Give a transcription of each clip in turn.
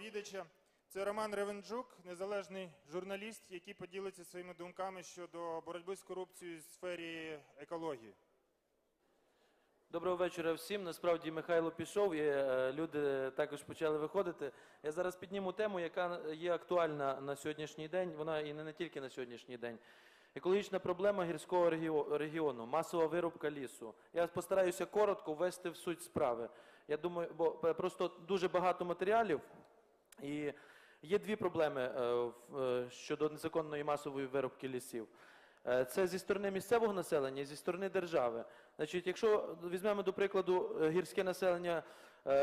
доповідача. Це Роман Ревенджук, незалежний журналіст, який поділиться своїми думками щодо боротьби з корупцією в сфері екології. Доброго вечора всім. Насправді Михайло пішов, і е, люди також почали виходити. Я зараз підніму тему, яка є актуальна на сьогоднішній день. Вона і не, не тільки на сьогоднішній день. Екологічна проблема гірського регіону, масова вирубка лісу. Я постараюся коротко ввести в суть справи. Я думаю, бо е, просто дуже багато матеріалів, і є дві проблеми е, е, щодо незаконної масової вирубки лісів. Е, Це зі сторони місцевого населення і зі сторони держави. Значить, якщо візьмемо до прикладу гірське населення,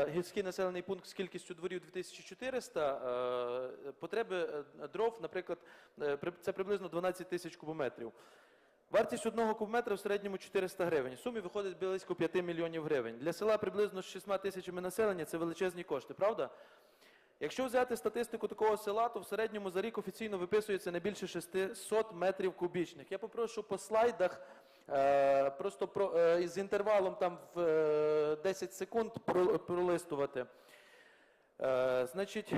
гірський населений пункт з кількістю дворів 2400, е, потреби дров, наприклад, при- це приблизно 12 тисяч кубометрів. Вартість одного кубометра в середньому 400 гривень. Сумі виходить близько 5 мільйонів гривень. Для села приблизно з 6 тисячами населення це величезні кошти, правда? Якщо взяти статистику такого села, то в середньому за рік офіційно виписується не більше 600 метрів кубічних. Я попрошу по слайдах е, просто про, е, з інтервалом там в е, 10 секунд пролистувати. Е, значить,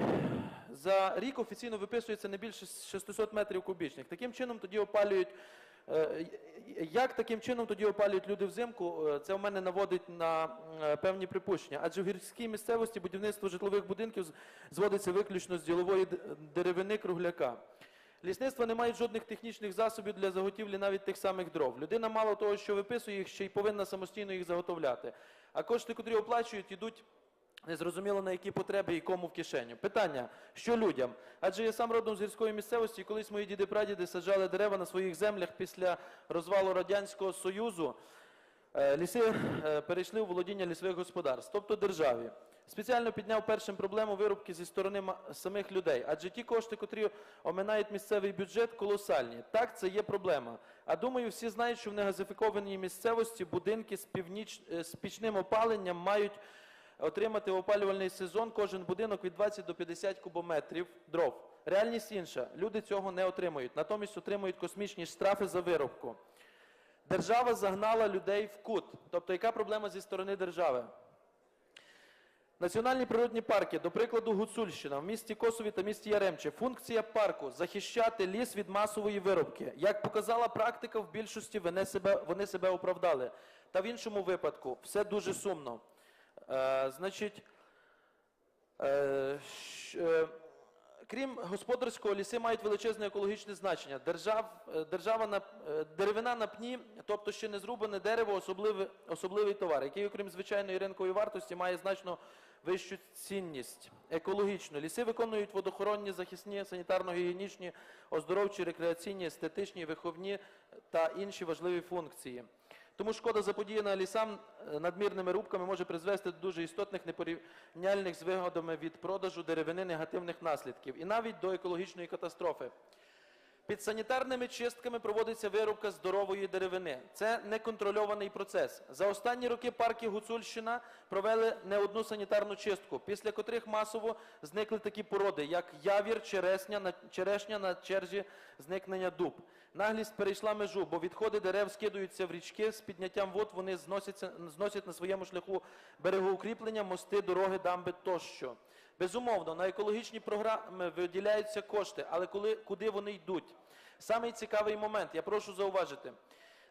за рік офіційно виписується не більше 600 метрів кубічних. Таким чином тоді опалюють. е, Як таким чином тоді опалюють люди взимку? Е, Це в мене наводить на е, певні припущення. Адже в гірській місцевості будівництво житлових будинків зводиться виключно з ділової деревини кругляка. Лісництва не мають жодних технічних засобів для заготівлі навіть тих самих дров. Людина мало того, що виписує їх, ще й повинна самостійно їх заготовляти. А кошти, котрі оплачують, ідуть Незрозуміло на які потреби і кому в кишеню. Питання: що людям? Адже я сам родом з гірської місцевості, колись мої діди-прадіди саджали дерева на своїх землях після розвалу Радянського Союзу. Е, Ліси е, перейшли у володіння лісових господарств, тобто державі. Спеціально підняв першим проблему вирубки зі сторони самих людей, адже ті кошти, котрі оминають місцевий бюджет, колосальні. Так, це є проблема. А думаю, всі знають, що в негазифікованій місцевості будинки з, північ... е, з пічним опаленням мають отримати в опалювальний сезон кожен будинок від 20 до 50 кубометрів дров. Реальність інша. Люди цього не отримують. Натомість отримують космічні штрафи за вирубку. Держава загнала людей в кут. Тобто, яка проблема зі сторони держави? Національні природні парки, до прикладу, Гуцульщина, в місті Косові та місті Яремче. Функція парку захищати ліс від масової вирубки. Як показала практика, в більшості вони себе, вони себе оправдали. Та в іншому випадку все дуже сумно. Е, значить, е, е, крім господарського, ліси мають величезне екологічне значення. Держав, держава на, деревина на пні, тобто ще не зрубане дерево, особливий, особливий товар, який, окрім звичайної ринкової вартості, має значно вищу цінність. Екологічно. Ліси виконують водохоронні, захисні, санітарно-гігієнічні, оздоровчі, рекреаційні, естетичні, виховні та інші важливі функції. Тому шкода заподіяна лісам е, надмірними рубками може призвести до дуже істотних непорівняльних з вигодами від продажу деревини негативних наслідків і навіть до екологічної катастрофи. Під санітарними чистками проводиться вирубка здорової деревини. Це неконтрольований процес. За останні роки парки Гуцульщина провели не одну санітарну чистку, після котрих масово зникли такі породи, як явір, чересня, на, черешня на черзі зникнення дуб. Наглість перейшла межу, бо відходи дерев скидуються в річки, з підняттям вод вони зносять на своєму шляху берегоукріплення, мости, дороги, дамби тощо. Безумовно, на екологічні програми виділяються кошти, але коли, куди вони йдуть? Самий цікавий момент, я прошу зауважити.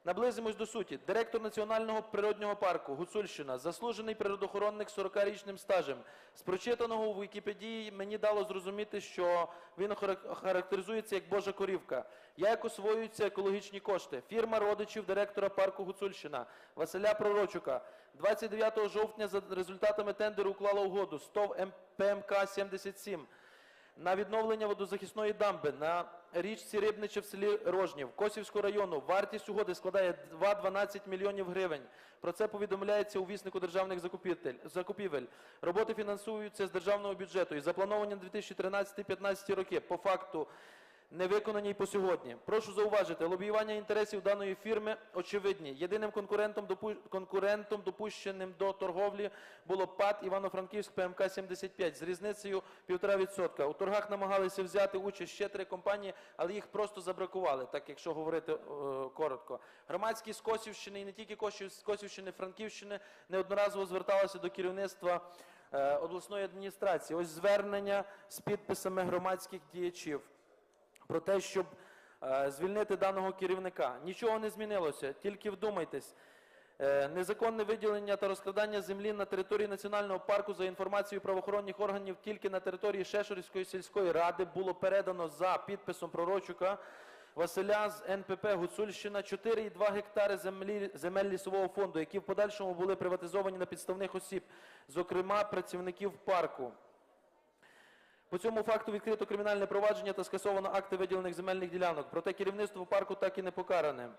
Наблизимось до суті. Директор Національного природнього парку Гуцульщина, заслужений природоохоронник з 40-річним стажем. З прочитаного у Вікіпедії мені дало зрозуміти, що він характеризується як Божа корівка. Як освоюються екологічні кошти? Фірма родичів директора парку Гуцульщина Василя Пророчука 29 жовтня за результатами тендеру уклала угоду з ТОВ ПМК 77 на відновлення водозахисної дамби на річці Рибниче в селі Рожнів Косівського району. Вартість угоди складає 2,12 мільйонів гривень. Про це повідомляється у віснику державних закупівель. Роботи фінансуються з державного бюджету і заплановані на 2013-2015 роки. По факту не виконані й по сьогодні. Прошу зауважити, лобіювання інтересів даної фірми очевидні. Єдиним конкурентом, конкурентом допущеним до торговлі було ПАД Івано-Франківськ ПМК 75 з різницею 1,5%. У торгах намагалися взяти участь ще три компанії, але їх просто забракували, так якщо говорити е, коротко. Громадські з Косівщини і не тільки з Косівщини, Франківщини неодноразово зверталися до керівництва е, обласної адміністрації. Ось звернення з підписами громадських діячів про те, щоб е, звільнити даного керівника. Нічого не змінилося, тільки вдумайтесь. Е, Незаконне виділення та розкрадання землі на території національного парку за інформацією правоохоронних органів тільки на території Шешорівської сільської ради було передано за підписом Пророчука Василя з НПП Гуцульщина 4,2 гектари землі, земель лісового фонду, які в подальшому були приватизовані на підставних осіб, зокрема працівників парку. По цьому факту відкрито кримінальне провадження та скасовано акти виділених земельних ділянок. Проте керівництво парку так і не покаране.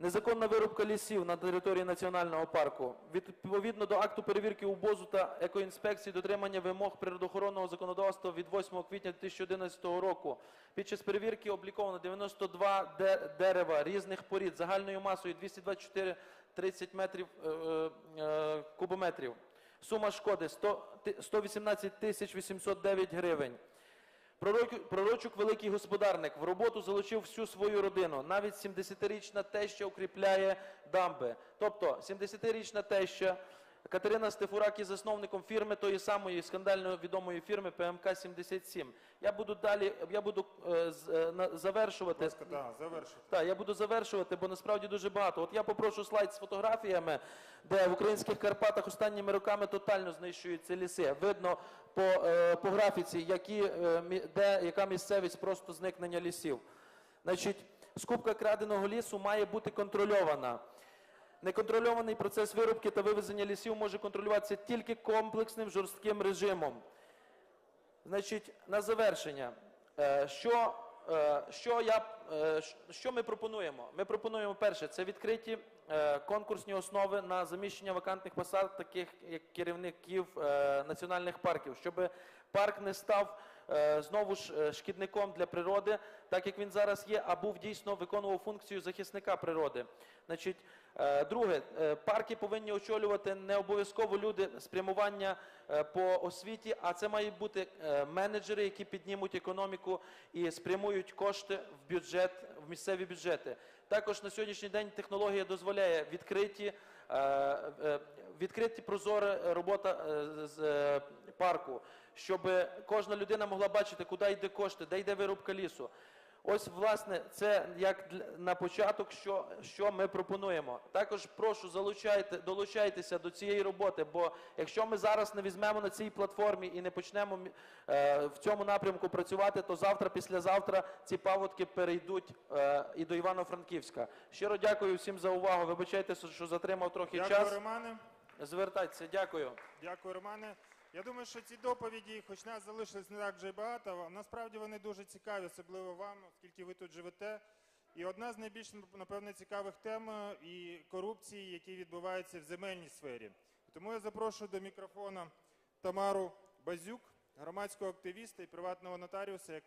Незаконна вирубка лісів на території національного парку. Відповідно до акту перевірки УБОЗу та екоінспекції дотримання вимог природоохоронного законодавства від 8 квітня 2011 року. Під час перевірки обліковано 92 де- дерева різних порід загальною масою 224 30 метрів е, е, е, кубометрів. Сума шкоди 100, 118 тисяч 809 гривень. Пророчок великий господарник в роботу залучив всю свою родину. Навіть 70-річна теща укріпляє дамби. Тобто 70-річна теща Катерина Стефурак є засновником фірми тої самої скандально відомої фірми ПМК 77. Я буду далі, я буду е, з- е, на- завершувати. Будь ласка, да, завершуйте. Так, я буду завершувати, бо насправді дуже багато. От я попрошу слайд з фотографіями, де в українських Карпатах останніми роками тотально знищуються ліси. Видно по, е, по графіці, які, е, мі- де, яка місцевість просто зникнення лісів. Значить, скупка краденого лісу має бути контрольована. Неконтрольований процес вирубки та вивезення лісів може контролюватися тільки комплексним жорстким режимом. Значить, на завершення, е, що, е, що, я, е, що ми пропонуємо? Ми пропонуємо перше, це відкриті конкурсні основи на заміщення вакантних посад, таких як керівників е, національних парків, щоб парк не став е, знову ж е, шкідником для природи, так як він зараз є, а був дійсно виконував функцію захисника природи. Значить, е, друге, е, парки повинні очолювати не обов'язково люди спрямування е, по освіті, а це мають бути е, менеджери, які піднімуть економіку і спрямують кошти в бюджет, місцеві бюджети. Також на сьогоднішній день технологія дозволяє відкриті, е, е, відкриті прозора робота е, з парку, щоб кожна людина могла бачити, куди йде кошти, де йде вирубка лісу. Ось, власне, це як на початок, що, що ми пропонуємо. Також прошу залучайте, долучайтеся до цієї роботи, бо якщо ми зараз не візьмемо на цій платформі і не почнемо е, в цьому напрямку працювати, то завтра, післязавтра ці паводки перейдуть е, і до Івано-Франківська. Щиро дякую всім за увагу. Вибачайте, що затримав трохи Дякую, час. Романе. Звертайтеся, дякую. Дякую, Романе. Я думаю, що ці доповіді, хоч нас залишилось не так вже й багато, насправді вони дуже цікаві, особливо вам, оскільки ви тут живете. І одна з найбільш, напевне, цікавих тем е, і корупції, які відбуваються в земельній сфері. Тому я запрошую до мікрофона Тамару Базюк, громадського активіста і приватного нотаріуса, яка